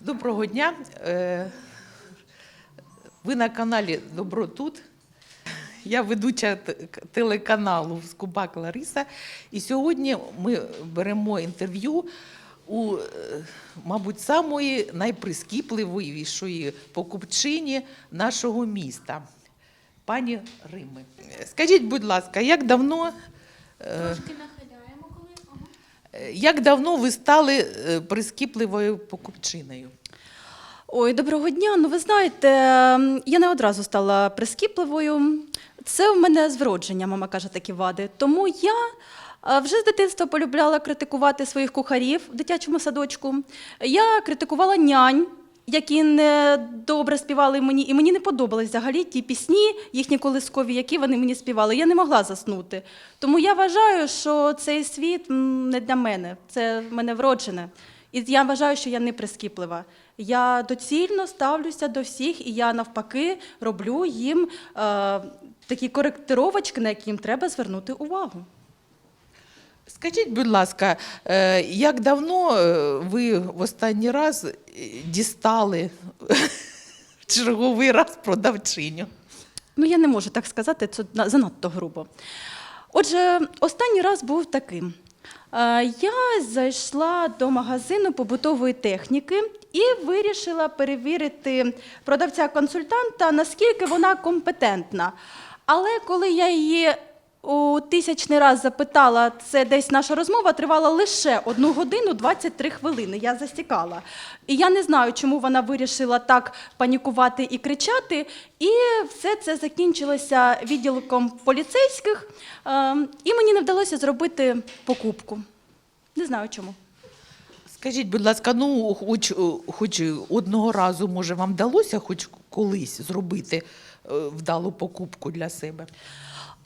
Доброго дня. Е, Ви на каналі Добро тут. Я ведуча телеканалу Скубак Лариса. І сьогодні ми беремо інтерв'ю у, е, мабуть, самої найприскіпливішої покупчині нашого міста, пані Рими. Скажіть, будь ласка, як давно, Трошки нахиляємо, коли. Ага. е, як давно ви стали е, прискіпливою покупчиною? Ой, доброго дня. Ну, ви знаєте, я не одразу стала прискіпливою. Це в мене з вродження, мама каже, такі вади. Тому я е, вже з дитинства полюбляла критикувати своїх кухарів в дитячому садочку. Я критикувала нянь. Які не добре співали мені, і мені не подобались взагалі ті пісні, їхні колискові, які вони мені співали. Я не могла заснути. Тому я вважаю, що цей світ не для мене, це в мене вроджене. І я вважаю, що я не прискіплива. Я доцільно ставлюся до всіх, і я навпаки роблю їм е, такі коректировочки, на які їм треба звернути увагу. Скажіть, будь ласка, е, як давно е, ви в останній раз е, дістали черговий раз продавчиню? Ну, я не можу так сказати, це занадто грубо. Отже, останній раз був таким. Я зайшла до магазину побутової техніки і вирішила перевірити продавця-консультанта, наскільки вона компетентна. Але коли я її у тисячний раз запитала, це десь наша розмова тривала лише одну годину 23 хвилини. Я засікала. І я не знаю, чому вона вирішила так панікувати і кричати. І все це закінчилося відділком поліцейських, е, і мені не вдалося зробити покупку. Не знаю чому. Скажіть, будь ласка, ну хоч, е, хоч одного разу, може, вам вдалося хоч колись зробити е, вдалу покупку для себе?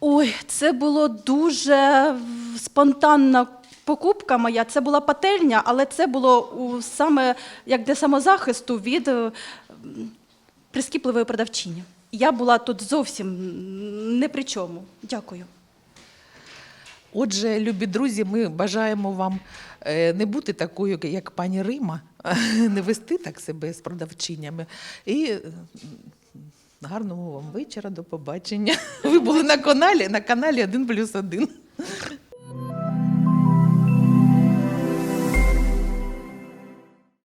Ой, це було дуже спонтанна покупка моя. Це була пательня, але це було у, саме як для самозахисту від е, прискіпливої продавчині. Я була тут зовсім не при чому. Дякую. Отже, любі друзі, ми бажаємо вам е, не бути такою, як пані Рима, не вести так себе з продавчинями. І гарного вам вечора, до побачення. Ви були на каналі, на каналі 1 плюс 1.